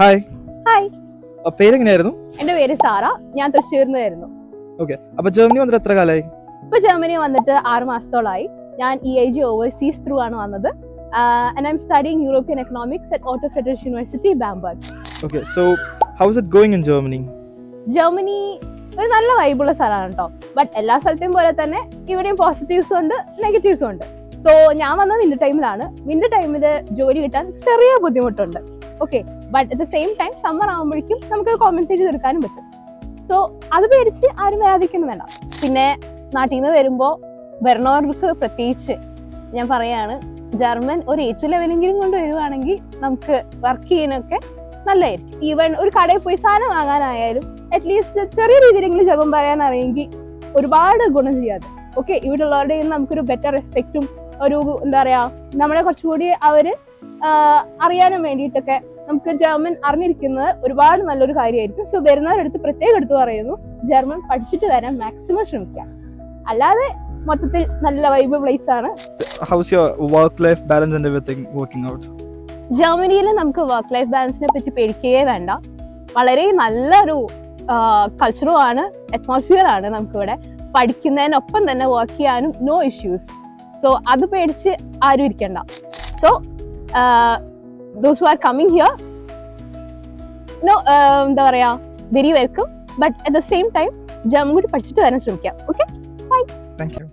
Hi hi പേര് പേരെങ്ങനെയായിരുന്നു? എന്റെ പേര് സാറ. ഞാൻ തൃശ്ശൂരിൽ ആയിരുന്നു ഓക്കെ അപ്പൊ ജർമ്മനി വന്നിട്ട് എത്ര കാലമായി ഇപ്പൊ ജർമ്മനി വന്നിട്ട് ആറ് മാസത്തോളായി. ഞാൻ E I G overseas through ആണ് വന്നത്. And I M studying European economics at Otto federation university Bamberg okay so how's it going in Germany Germany ഒരു നല്ല വൈബുള്ള സ്ഥലമാണ് കേട്ടോ ബട്ട് എല്ലാ സ്ഥലത്തെയും പോലെ തന്നെ ഇവിടെയും പോസിറ്റീവ്സും ഉണ്ട് നെഗറ്റീവ്സും ഉണ്ട്. സോ ഞാൻ വന്നത് വിന്റർ ടൈമിലാണ് വിന്റർ ടൈമിൽ ജോലി കിട്ടാൻ ചെറിയ ബുദ്ധിമുട്ടുണ്ട്. Okay but at the same time summer ആകുമ്പോഴേക്കും നമുക്ക് കോമ്പൻസേറ്റ് ചെയ്തെടുക്കാനും പറ്റും. സോ അത് പേടിച്ച് ആരും വരാതിരിക്കുന്നു വേണ്ട. പിന്നെ നാട്ടിൽ നിന്ന് വരുമ്പോൾ വരണവർക്ക് പ്രത്യേകിച്ച് ഞാൻ പറയാണ് ജർമ്മൻ ഒരു എയ്ത്ത് ലെവലെങ്കിലും കൊണ്ട് വരുവാണെങ്കിൽ നമുക്ക് വർക്ക് ചെയ്യാനൊക്കെ നല്ലതായിരിക്കും. ഈവൻ ഒരു കടയിൽ പോയി സാധനം വാങ്ങാനായാലും അറ്റ്ലീസ്റ്റ് ചെറിയ രീതിയിലെങ്കിലും ജർമ്മൻ പറയാൻ അറിയെങ്കിൽ ഒരുപാട് ഗുണം ചെയ്യാതെ ഓക്കെ ഇവിടെ ഉള്ളവരുടെ നമുക്കൊരു ബെറ്റർ റെസ്പെക്റ്റും ഒരു എന്താ പറയാ നമ്മളെ കുറച്ചുകൂടി അവർ അറിയാനും വേണ്ടിയിട്ടൊക്കെ നമുക്ക് ജർമ്മൻ അറിഞ്ഞിരിക്കുന്നത് ഒരുപാട് നല്ലൊരു കാര്യമായിരിക്കും. സോ വരുന്നവരടുത്ത് പ്രത്യേകം എടുത്തു പറയുന്നു ജർമ്മൻ പഠിച്ചിട്ട് വരാൻ മാക്സിമം ശ്രമിക്കാം അല്ലാതെ മൊത്തത്തിൽ നല്ല വൈബ് പ്ലേസ് ആണ്. How's your work life balance and working out ജർമ്മനിയിൽ നമുക്ക് വർക്ക് ലൈഫ് ബാലൻസിനെ പറ്റി പേടിക്കുകയേ വേണ്ട. വളരെ നല്ലൊരു കൾച്ചറും ആണ് അറ്റ്മോസ്ഫിയർ ആണ് നമുക്കിവിടെ. പഠിക്കുന്നതിനൊപ്പം തന്നെ വർക്ക് ചെയ്യാനും നോ ഇഷ്യൂസ് സോ അത് പേടിച്ച് ആരും ഇരിക്കണ്ട. So those who are coming here no എന്താ പറയാ very welcome but at the same time Jammu കൂടി പഠിച്ചിട്ട് വരാൻ ശ്രമിക്കാം. Okay bye thank you